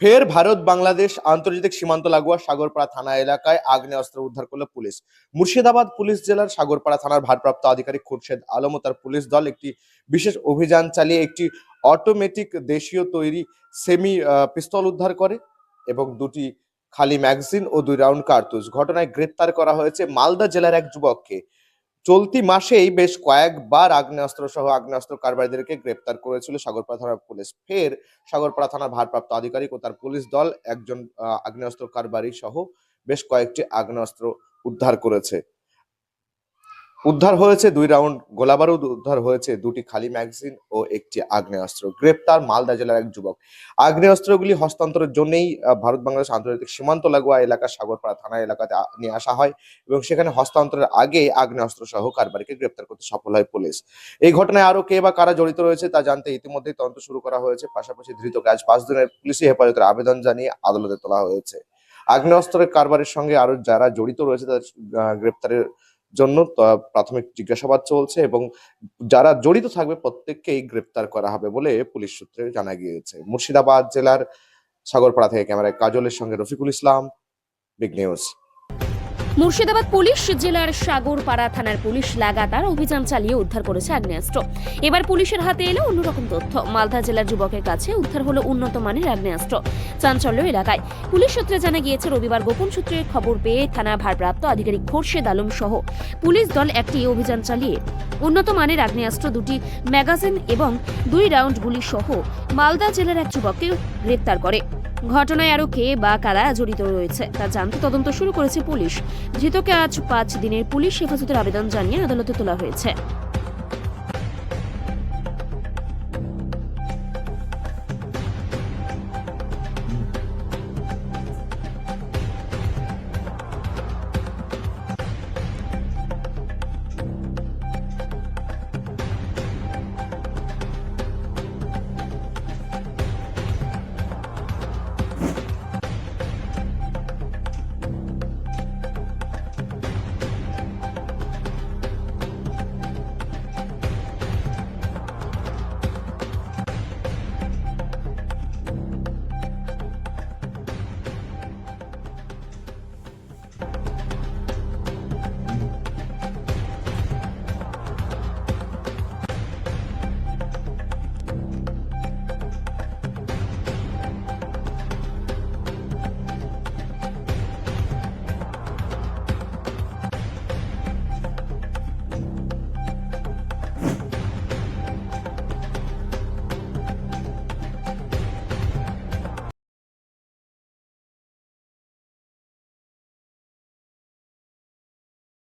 ফের ভারত, বাংলাদেশ, আন্তর্জাতিক সীমান্ত লাগোয়া সাগরপাড়া থানা এলাকায় আগ্নেয়াস্ত্র উদ্ধার করল পুলিশ। মুর্শিদাবাদ পুলিশ জেলার সাগরপাড়া থানার ভারপ্রাপ্ত আধিকারিক খুরশেদ আলম ও তার পুলিশ দল একটি বিশেষ অভিযান চালিয়ে একটি অটোমেটিক দেশীয় তৈরি সেমি পিস্তল উদ্ধার করে এবং দুটি খালি ম্যাগাজিন ও দুই রাউন্ড কার্তুজ। ঘটনায় গ্রেপ্তার করা হয়েছে মালদা জেলার এক যুবককে। চলতি মাসেই বেশ কয়েকবার আগ্নেয়াস্ত্র সহ আগ্নেয়াস্ত্র কারবারিদেরকে গ্রেপ্তার করেছিল সাগরপাড়া থানার পুলিশ। ফের সাগরপাড়া থানার ভারপ্রাপ্ত আধিকারিক ও তার পুলিশ দল একজন আগ্নেয়াস্ত্র কারবারি সহ বেশ কয়েকটি আগ্নেয়াস্ত্র উদ্ধার করেছে। উদ্ধার হয়েছে দুই রাউন্ড গোলাবারুদ, উদ্ধার হয়েছে দুটি খালি ম্যাগাজিন ও একটি আগ্নেয়াস্ত্র। গ্রেপ্তার মালদা জেলার এক যুবক। আগ্নেয়াস্ত্রগুলি হস্তান্তরের জন্যই ভারত বাংলাদেশ আন্তর্জাতিক সীমান্ত লাগোয়া এলাকা সাগরপাড়া থানা এলাকাতে নিয়ে আসা হয় এবং সেখানে হস্তান্তরের আগে আগ্নেয়াস্ত্র সহ কারবারিকে গ্রেপ্তার করতে সফল হয় পুলিশ। এই ঘটনায় আরও কে বা কারা জড়িত রয়েছে তা জানতে ইতিমধ্যেই তদন্ত শুরু করা হয়েছে। পাশাপাশি ধৃতকে আজ পাঁচ দিনের পুলিশি হেফাজতের আবেদন জানিয়ে আদালতে তোলা হয়েছে। আগ্নেয়াস্ত্রের কারবারের সঙ্গে আরও যারা জড়িত রয়েছে তাদের গ্রেপ্তারের জন্য প্রাথমিক জিজ্ঞাসাবাদ চলছে এবং যারা জড়িত থাকবে প্রত্যেককেই গ্রেপ্তার করা হবে বলে পুলিশ সূত্রে জানা গিয়েছে। মুর্শিদাবাদ জেলার সাগরপাড়া থেকে ক্যামেরায় কাজলের সঙ্গে Rafikul Islam, big news. Murshidabad police জেলার সাগরপাড়া থানার পুলিশ লাগাতার অভিযান চালিয়ে উদ্ধার করেছে আগ্নেয়াস্ত্র। এবার পুলিশের হাতে এলো অন্যরকম তথ্য। মালদা জেলার যুবকের কাছে উদ্ধার হলো উন্নত মানের আগ্নেয়াস্ত্র। চাঞ্চল্য এলাকায়। পুলিশ সূত্রে জানা গিয়েছে, রবিবার গোপন সূত্রে খবর পেয়ে থানা ভারপ্রাপ্ত আধিকারিক খোরশেদ আলম সহ পুলিশ দল একটি অভিযান চালিয়ে উন্নত মানের আগ্নেয়াস্ত্র দুটি ম্যাগাজিন এবং দুই রাউন্ড গুলি সহ মালদা জেলার এক যুবককে গ্রেপ্তার করে। ঘটনায় আরও কে বা কারা জড়িত রয়েছে, তা জানতে তদন্ত শুরু করেছে পুলিশ। ধৃতকে আজ পাঁচ দিনের পুলিশ হেফাজতের আবেদন জানিয়ে আদালতে তোলা হয়েছে।